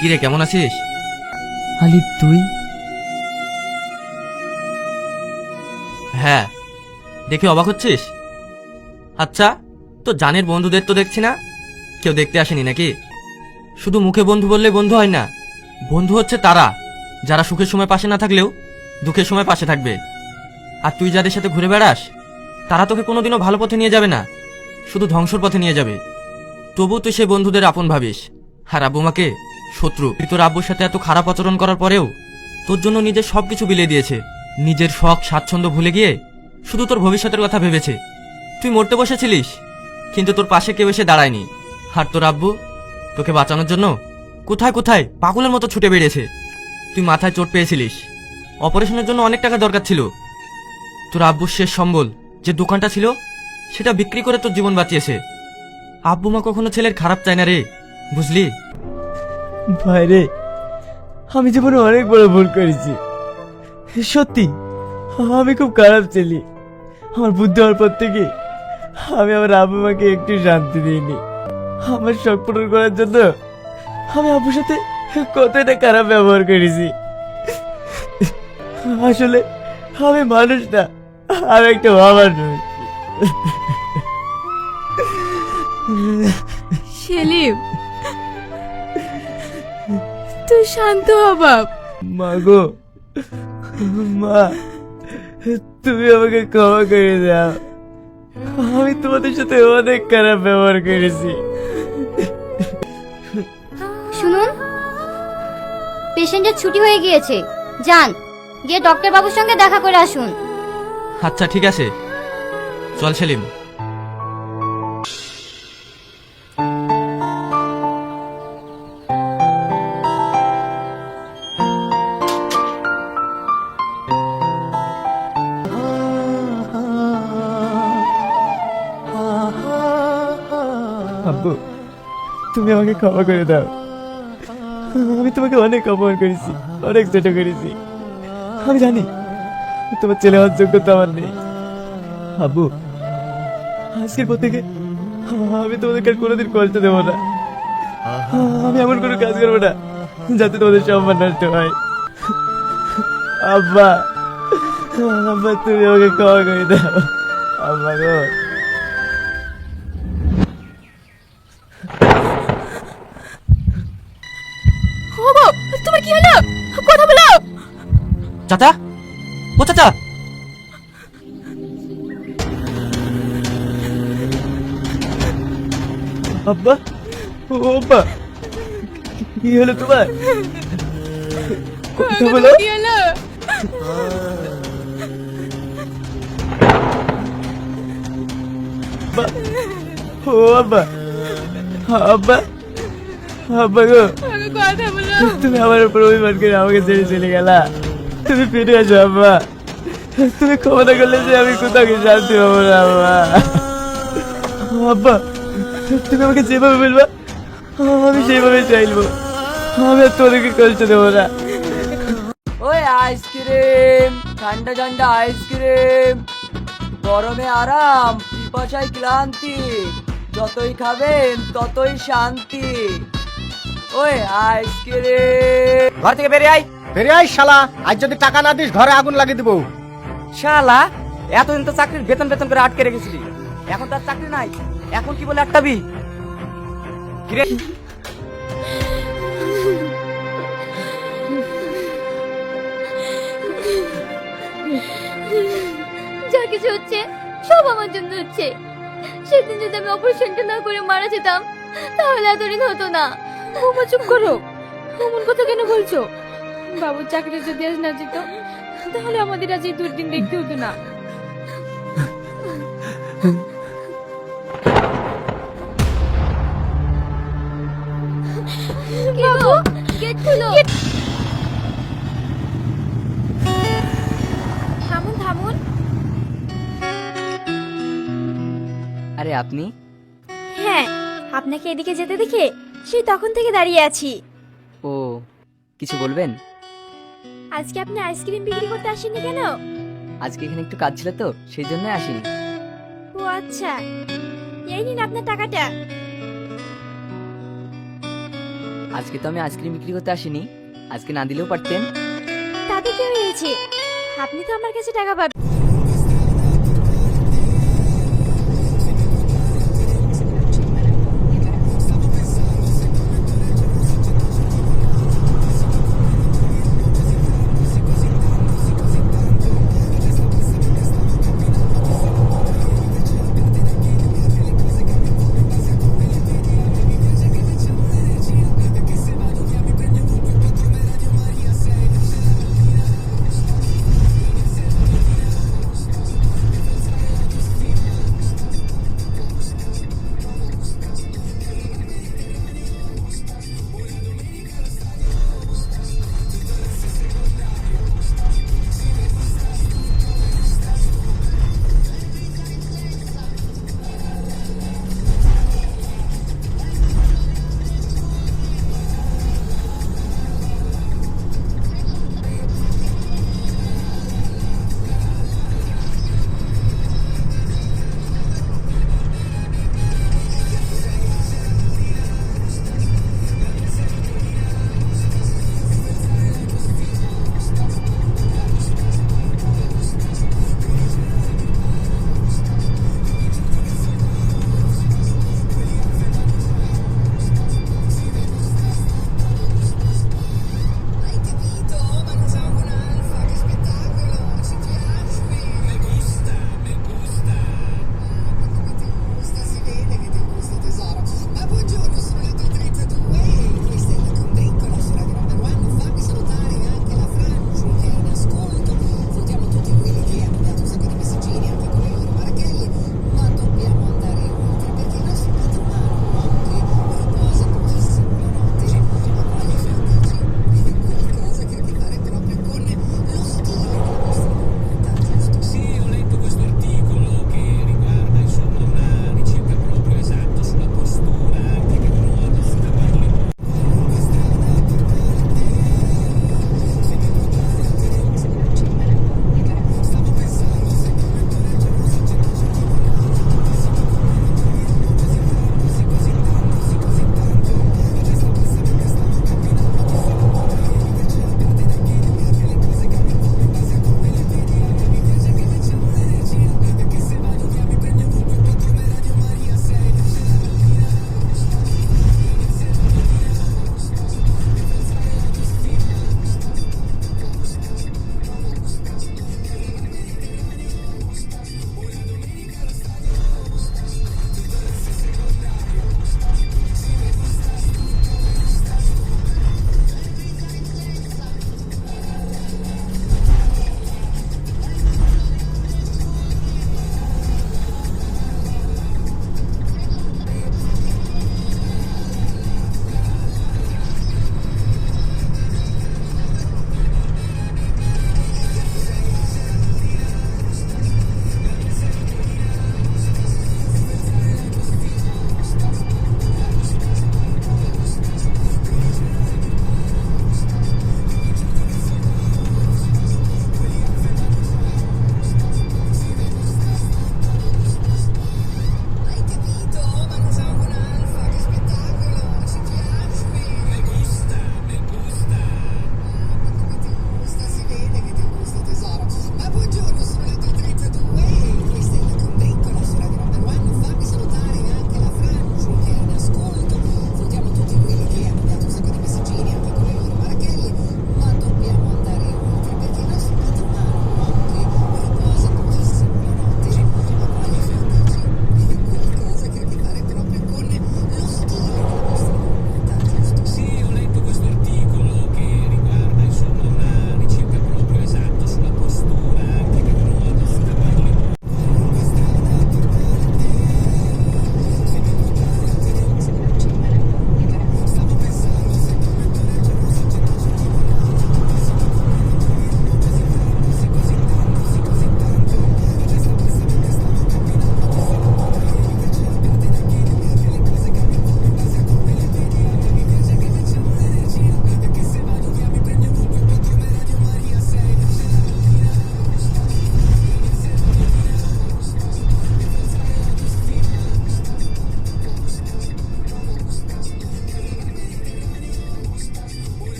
কিরে কেমন আছিস? আলি তুই? হ্যাঁ। দেখে অবাক হচ্ছিস? আচ্ছা তো জানের বন্ধুদের তো দেখছি না? কেউ দেখতে আসেনি নাকি? শুধু মুখে বন্ধু বললে বন্ধু হয় না। বন্ধু হচ্ছে তারা যারা সুখের সময় পাশে না থাকলেও দুঃখের সময় পাশে থাকবে। আর তুই যাদের সাথে ঘুরে বেড়াস তারা তোকে কোনোদিনও ভালো পথে নিয়ে যাবে না শুধু ধ্বংসর পথে নিয়ে যাবে। তবু তুই সে বন্ধুদের আপন ভাবিস। আর আব্বু মাকে শত্রু। তুই তোর আব্বুর সাথে এত খারাপ আচরণ করার পরেও তোর জন্য নিজের সব কিছু বিলিয়ে দিয়েছে। নিজের শখ, স্বাচ্ছন্দ্য ভুলে গিয়ে শুধু তোর ভবিষ্যতের কথা ভেবেছে। তুই মরতে বসেছিলিস, কিন্তু তোর পাশে কেউ এসে দাঁড়ায়নি। আর তোর আব্বু তোকে বাঁচানোর জন্য কোথায় কোথায় পাগলের মতো ছুটে বেরিয়েছে তুই মাথায় চোট পেয়েছিলিস। অপারেশনের জন্য অনেক টাকা দরকার ছিল। তোর আব্বুর শেষ সম্বল যে দোকানটা ছিল, সেটা বিক্রি করে তোর জীবন বাঁচিয়েছে। আব্বু মা কখনো ছেলের খারাপ চায় না রে, বুঝলি? ভাই রে, আমি জীবনে অনেক বড় ভুল করেছি। সত্যি, আমি খুব খারাপ ছেলে। আমার বুদ্ধি হওয়ার পর থেকে আমি আমার আব্বু মাকে একটু শান্তি দিইনি। আমার শখ পূরণ করার জন্য আমি আব্বুর সাথে কতটা খারাপ ব্যবহার করেছি। আসলে আমি মানুষ না, আমি একটা বাবার নই সেলিম শান্ত বাপ মা গো মা তুমি আমাকে ক্ষমা করে দাও। আমি তোমাদের সাথে অনেক খারাপ ব্যবহার করেছি। শুনুন পেশেন্টের ছুটি হয়ে গিয়েছে। যান গিয়ে ডক্টর বাবুর সঙ্গে দেখা করে আসুন। আচ্ছা ঠিক আছে। চল সেলিম। তুমি আমাকে ক্ষমা করে দাও। আমি তোমাকে অনেক অপমান করেছি, অনেক ছোট করেছি। আমি জানি, তোমার ছেলে হওয়ার যোগ্যতা আমার নেই। আব্বু, আজকের পর থেকে আমি তোমাদেরকে কোনোদিন কষ্ট দেবো না। আমি এমন কোনো কাজ করব না, যাতে তোমাদের সম্মান নষ্ট হয়। আব্বা আব্বা, তুমি আমাকে ক্ষমা করে দাও। আব্বা গো। চাচা? ও চাচা! আব্বা ও আব্বা কি হলো তোমার? কথা বলো। কি হলো আব্বা ও আব্বা আব্বা আব্বা গো। আমি কথা বলো। তুমি আমার উপর অভিমান করে আমাকে ছেড়ে চলে গেলা। তুমি ফিরে আসো আব্বা। তুমি ক্ষমা না করলে যে আমি কোথাও গিয়ে শান্তি পাবো না আব্বা। আব্বা তুমি আমাকে যেভাবে বলবা আমি সেইভাবে চাইব। আমি আর তোদেরকে কষ্ট দেবো না। ওই আইসক্রিম ঠান্ডা ঠান্ডা আইসক্রিম। গরমে আরাম পিপাসায় ক্লান্তি। যতই খাবেন ততই শান্তি। ওই আইসক্রিম। ঘর থেকে বেরিয়ে আয়। বেরিয়ে আয় শালা। আজ যদি টাকা না দিস ঘরে আগুন লাগিয়ে দেবো। শালা এতদিন তো চাকরির বেতন বেতন করে আটকে রেখেছিলি। এখন তার চাকরি নাই। এখন কি বলে একটা বি কিরে? যা কিছু হচ্ছে সব আমার জন্য হচ্ছে। সেদিন যদি আমি অপারেশনটা না করে মারা যেতাম তাহলে এতদিন হতো না। বৌমা চুপ করো। অমন কথা কেন বলছো? বাবুর চাকরি যদি আজ না যেত তাহলে আমাদের আজ এই দুর্দিন দেখতে হতো না। কি গেট খুলো থামুন থামুন। আরে আপনি? হ্যাঁ আপনাকে এদিকে যেতে দেখে সেই তখন থেকে দাঁড়িয়ে আছি। ও কিছু বলবেন? আজকে আপনি আইসক্রিম বিক্রি করতে আসেননি কেন? আজকে এখানে একটু কাজ ছিল তো সেই জন্য আসিনি। ও আচ্ছা। এই নিন আপনার টাকাটা। আজকে তো আমি আইসক্রিম বিক্রি করতে আসিনি। আজকে না দিলেও পারতেন। তাতে কি হয়েছে? আপনি তো আমার কাছে টাকা পাবেন।